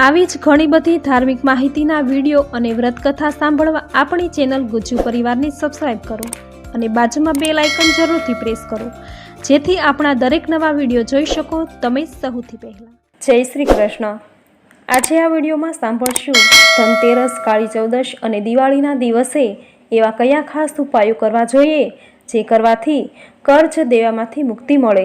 આવી જ ઘણી બધી ધાર્મિક માહિતીના વીડિયો અને વ્રતકથા સાંભળવા આપણી ચેનલ ગુજ્જુ પરિવારને સબસ્ક્રાઈબ કરો અને બાજુમાં બે લાઇકન જરૂરથી પ્રેસ કરો. જેથી આપણા દરેક નવા વીડિયો જોઈ શકો તમે સૌથી પહેલાં. જય શ્રી કૃષ્ણ. આજે આ વિડીયોમાં સાંભળશું ધનતેરસ, કાળી ચૌદશ અને દિવાળીના દિવસે એવા કયા ખાસ ઉપાયો કરવા જોઈએ જે કરવાથી કર્જ દેવામાંથી મુક્તિ મળે?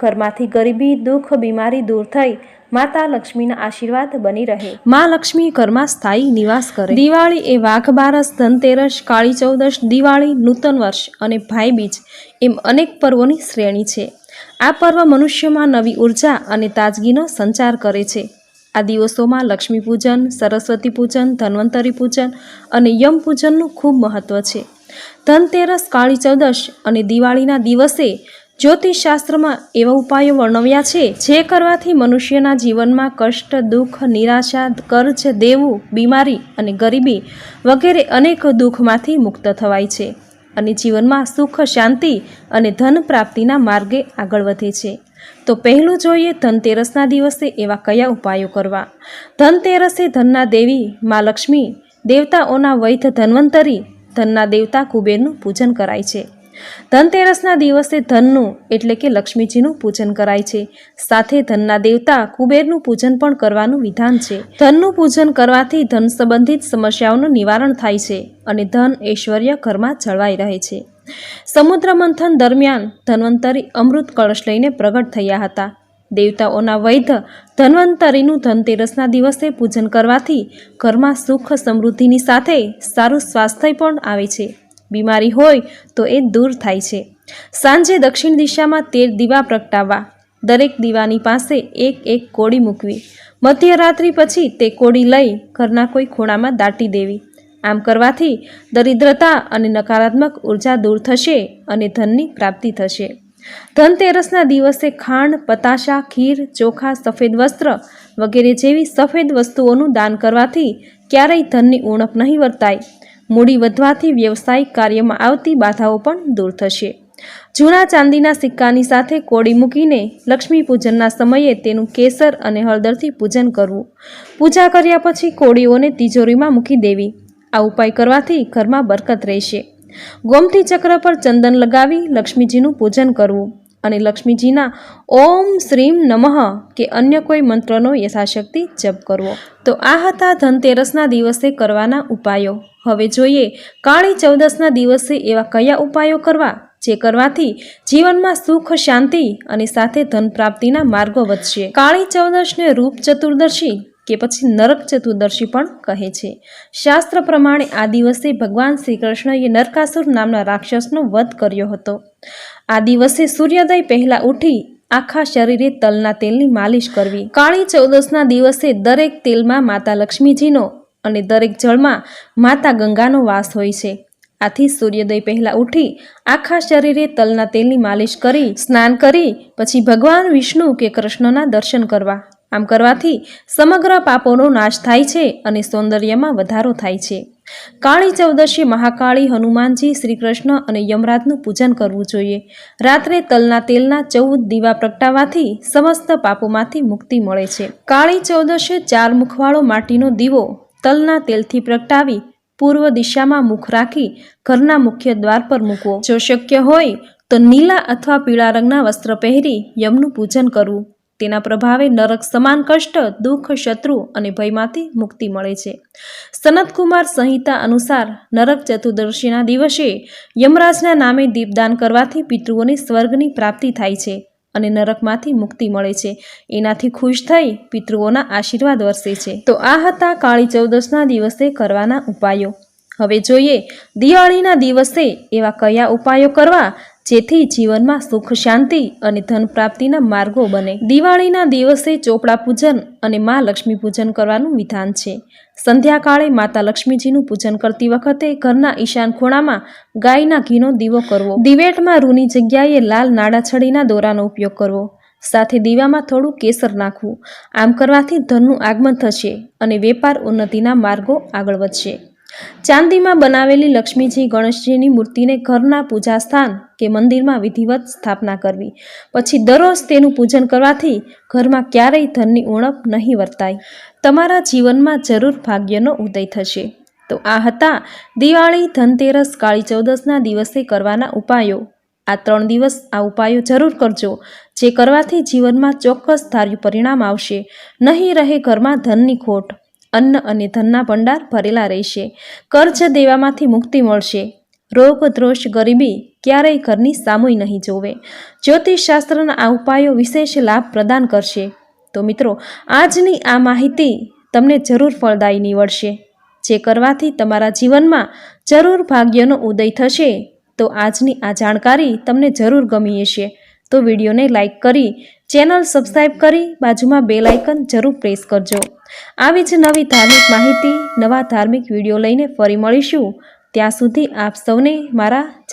ઘરમાંથી ગરીબી, દુઃખ, બીમારી દૂર થઈ માતા લક્ષ્મીના આશીર્વાદ બની રહે. મા લક્ષ્મી ઘરમાં સ્થાયી નિવાસ કરે. દિવાળી એ વાઘ બારસ, ધનતેરસ, કાળી ચૌદશ દિવાળી, નૂતન વર્ષ અને ભાઈબીજ એમ અનેક પર્વોની શ્રેણી છે. આ પર્વ મનુષ્યમાં નવી ઊર્જા અને તાજગીનો સંચાર કરે છે. આ દિવસોમાં લક્ષ્મી પૂજન, સરસ્વતી પૂજન, ધન્વંતરી પૂજન અને યમ પૂજનનું ખૂબ મહત્વ છે. ધનતેરસ, કાળી ચૌદશ અને દિવાળીના દિવસે જ્યોતિષશાસ્ત્રમાં એવા ઉપાયો વર્ણવ્યા છે, જે કરવાથી મનુષ્યના જીવનમાં કષ્ટ, દુઃખ, નિરાશા, કર્જ, દેવું, બીમારી અને ગરીબી વગેરે અનેક દુઃખમાંથી મુક્ત થવાય છે અને જીવનમાં સુખ, શાંતિ અને ધન પ્રાપ્તિના માર્ગે આગળ વધે છે. તો પહેલું જોઈએ ધનતેરસના દિવસે એવા કયા ઉપાયો કરવા? ધનતેરસે ધનના દેવી મા લક્ષ્મી દેવતાઓના વૈધ ધન્વંતરી ધનના દેવતા કુબેરનું પૂજન કરાય છે. ધનતેરસના દિવસે ધનનું એટલે કે લક્ષ્મીજીનું પૂજન કરાય છે. સાથે ધનના દેવતા કુબેરનું પૂજન પણ કરવાનું વિધાન છે. ધનનું પૂજન કરવાથી ધન સંબંધિત સમસ્યાઓનું નિવારણ થાય છે અને ધન ઐશ્વર્ય ઘરમાં જળવાઈ રહે છે. સમુદ્ર મંથન દરમિયાન ધન્વંતરી અમૃત કળશ લઈને પ્રગટ થયા હતા. દેવતાઓના વૈધ ધન્વંતરીનું ધનતેરસના દિવસે પૂજન કરવાથી ઘરમાં સુખ સમૃદ્ધિની સાથે સારું સ્વાસ્થ્ય પણ આવે છે. બીમારી હોય તો એ દૂર થાય છે. સાંજે દક્ષિણ દિશામાં તેર દીવા પ્રગટાવવા. દરેક દીવાની પાસે એક એક કોડી મૂકવી. મધ્યરાત્રિ પછી તે કોડી લઈ ઘરના કોઈ ખૂણામાં દાટી દેવી. આમ કરવાથી દરિદ્રતા અને નકારાત્મક ઊર્જા દૂર થશે અને ધનની પ્રાપ્તિ થશે. ધનતેરસના દિવસે ખાંડ, પતાશા, ખીર, ચોખા, સફેદ વસ્ત્ર વગેરે જેવી સફેદ વસ્તુઓનું દાન કરવાથી ક્યારેય ધનની ઉણપ નહીં વર્તાય. મૂડી વધવાથી વ્યવસાયિક કાર્યમાં આવતી બાધાઓ પણ દૂર થશે. જૂના ચાંદીના સિક્કાની સાથે કોડી મૂકીને લક્ષ્મી પૂજનના સમયે તેનું કેસર અને હળદરથી પૂજન કરવું. પૂજા કર્યા પછી કોડીઓને તિજોરીમાં મૂકી દેવી. આ ઉપાય કરવાથી ઘરમાં બરકત રહેશે. ગોમતી ચક્ર પર ચંદન લગાવી લક્ષ્મીજીનું પૂજન કરવું. અને લક્ષ્મીજીના ઓમ શ્રીમ નમઃ કે અન્ય કોઈ મંત્રનો યથાશક્તિ જપ કરવો. તો આ હતા ધનતેરસના દિવસે કરવાના ઉપાયો. હવે જોઈએ કાળી ચૌદસના દિવસે એવા કયા ઉપાયો કરવા? જે કરવાથી જીવનમાં સુખ, શાંતિ અને સાથે ધન પ્રાપ્તિના માર્ગો વધશે. કાળી ચૌદશને રૂપ ચતુર્દશી કે પછી નરક ચતુર્દશી પણ કહે છે. શાસ્ત્ર પ્રમાણે આ દિવસે ભગવાન શ્રી કૃષ્ણએ નરકાસુર નામના રાક્ષસનો વધ કર્યો હતો. આ દિવસે સૂર્યોદય પહેલાં ઉઠી આખા શરીરે તલના તેલની માલિશ કરવી. કાળી ચૌદસના દિવસે દરેક તેલમાં માતા લક્ષ્મીજીનો અને દરેક જળમાં માતા ગંગાનો વાસ હોય છે. આથી સૂર્યોદય પહેલાં ઉઠી આખા શરીરે તલના તેલની માલિશ કરી, સ્નાન કરી, પછી ભગવાન વિષ્ણુ કે કૃષ્ણના દર્શન કરવા. આમ કરવાથી સમગ્ર પાપોનો નાશ થાય છે અને સૌંદર્યમાં વધારો થાય છે. કાળી ચૌદશી મહાકાળી હનુમાનજી શ્રી કૃષ્ણ અને યમરાજનું પૂજન કરવું જોઈએ. રાત્રે તલના તેલના ચૌદ દીવા પ્રગટાવવાથી સમસ્ત પાપોમાંથી મુક્તિ મળે છે. કાળી ચૌદશે ચાર મુખવાળો માટીનો દીવો તલના તેલથી પ્રગટાવી પૂર્વ દિશામાં મુખ રાખી ઘરના મુખ્ય દ્વાર પર મૂકવો. જો શક્ય હોય તો નીલા અથવા પીળા રંગના વસ્ત્ર પહેરી યમનું પૂજન કરવું. તેના પ્રભાવે નરક સમાન કષ્ટ, દુઃખ, શત્રુ અને ભયમાંથી મુક્તિ મળે છે. સનતકુમાર સંહિતા અનુસાર નરક ચતુર્દશીના દિવસે યમરાજના નામે દીપદાન કરવાથી પિતૃઓને સ્વર્ગની પ્રાપ્તિ થાય છે અને નરકમાંથી મુક્તિ મળે છે. એનાથી ખુશ થઈ પિતૃઓના આશીર્વાદ વરસે છે. તો આ હતા કાળી ચૌદશના દિવસે કરવાના ઉપાયો. હવે જોઈએ દિવાળીના દિવસે એવા કયા ઉપાયો કરવા જેથી જીવનમાં સુખ, શાંતિ અને ધન પ્રાપ્તિના માર્ગો બને. દિવાળીના દિવસે ચોપડા પૂજન અને મા લક્ષ્મી પૂજન કરવાનું વિધાન છે. સંધ્યાકાળે માતા લક્ષ્મીજીનું પૂજન કરતી વખતે ઘરના ઈશાન ખૂણામાં ગાયના ઘીનો દીવો કરવો. દિવેટમાં રૂની જગ્યાએ લાલ નાડાછડીના દોરાનો ઉપયોગ કરવો. સાથે દીવામાં થોડું કેસર નાખવું. આમ કરવાથી ધનનું આગમન થશે અને વેપાર ઉન્નતિના માર્ગો આગળ વધશે. ચાંદીમાં બનાવેલી લક્ષ્મીજી ગણેશજીની મૂર્તિને ઘરના પૂજા સ્થાન કે મંદિરમાં વિધિવત સ્થાપના કરવી. પછી દરરોજ તેનું પૂજન કરવાથી ઘરમાં ક્યારેય ધનની ઉણપ નહીં વર્તાય. તમારા જીવનમાં જરૂર ભાગ્યનો ઉદય થશે. તો આ હતા દિવાળી ધનતેરસ કાળી ચૌદસના દિવસે કરવાના ઉપાયો. આ ત્રણ દિવસ આ ઉપાયો જરૂર કરજો, જે કરવાથી જીવનમાં ચોક્કસ ધાર્યું પરિણામ આવશે. નહીં રહે ઘરમાં ધનની ખોટ. અન્ન અને ધનના ભંડાર ભરેલા રહેશે. કર્જ દેવામાંથી મુક્તિ મળશે. રોગ દ્રોષ ગરીબી ક્યારેય ઘરની સામુય નહીં જોવે. જ્યોતિષશાસ્ત્રના આ ઉપાયો વિશેષ લાભ પ્રદાન કરશે. તો મિત્રો, આજની આ માહિતી તમને જરૂર ફળદાયી નીવડશે. જે કરવાથી તમારા જીવનમાં જરૂર ભાગ્યનો ઉદય થશે. તો આજની આ જાણકારી તમને જરૂર ગમી હશે. તો વિડીયોને લાઇક કરી, ચેનલ સબસ્ક્રાઈબ કરી, બાજુમાં બે લાઇકન જરૂર પ્રેસ કરજો. આવી જ નવી ધાર્મિક માહિતી, નવા ધાર્મિક વીડિયો લઈને ફરી મળીશું. ત્યાં સુધી આપ સૌને મારા